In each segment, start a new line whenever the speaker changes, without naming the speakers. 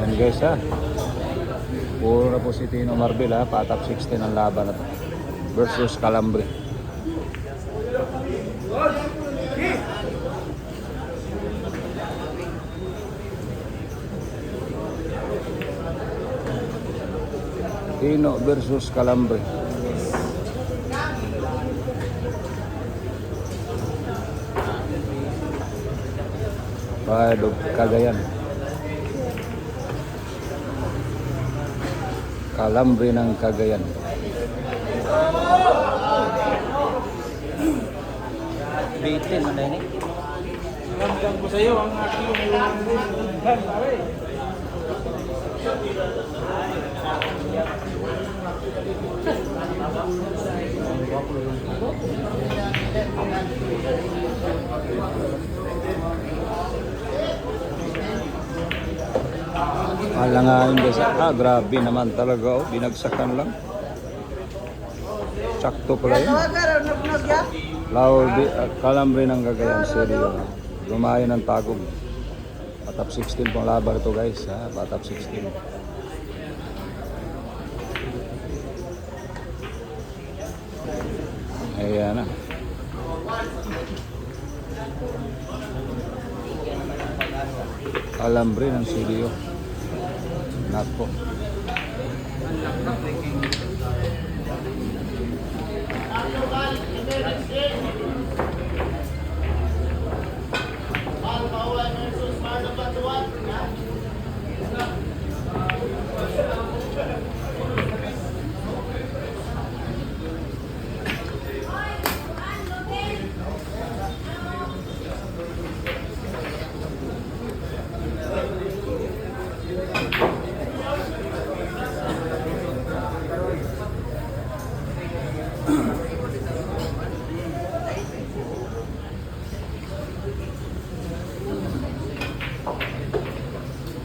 Yan guys ha. Puro na po si Tino Marbil ha. Patap 16 ang laban na. Versus Calambre. Tino versus Calambre. Pride of Cagayan. Calambre ng Cagayan.
Bitin, ano yun eh?
Ramdam ko sa'yo ang aking
Alangain guys. Ah, grabe naman talaga. Oh. Binagsakan lang. Sakto pala yun. Laol, di, uh, Calambre ng Cagayan. Seryo. Lumayo ng tagog. Patap 16 pong laban ito guys. Ha? Patap 16. Ayan na. Calambre ng Seryo. Nako.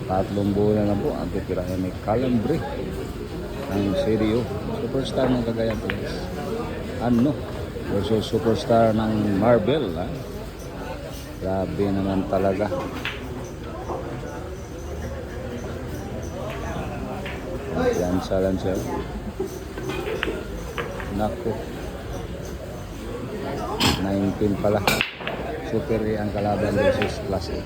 Tatlong buwan na po ang titirahin ni Calambre ng Serio. Superstar ng Cagayan po guys. Ano? Versus superstar ng Marvel. Ha? Grabe naman talaga. Yan sa lang siya. Nako. 19 pala. Super ang kalaban versus class A.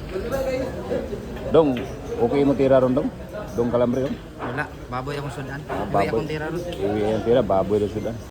Dong, okay mo tira ron dong? Dong kalambre dong?
Wala, baboy akong sudan.
Ah,
Baboy
baboy.
akong tira ron.
Iwi ang tira, baboy na sudan.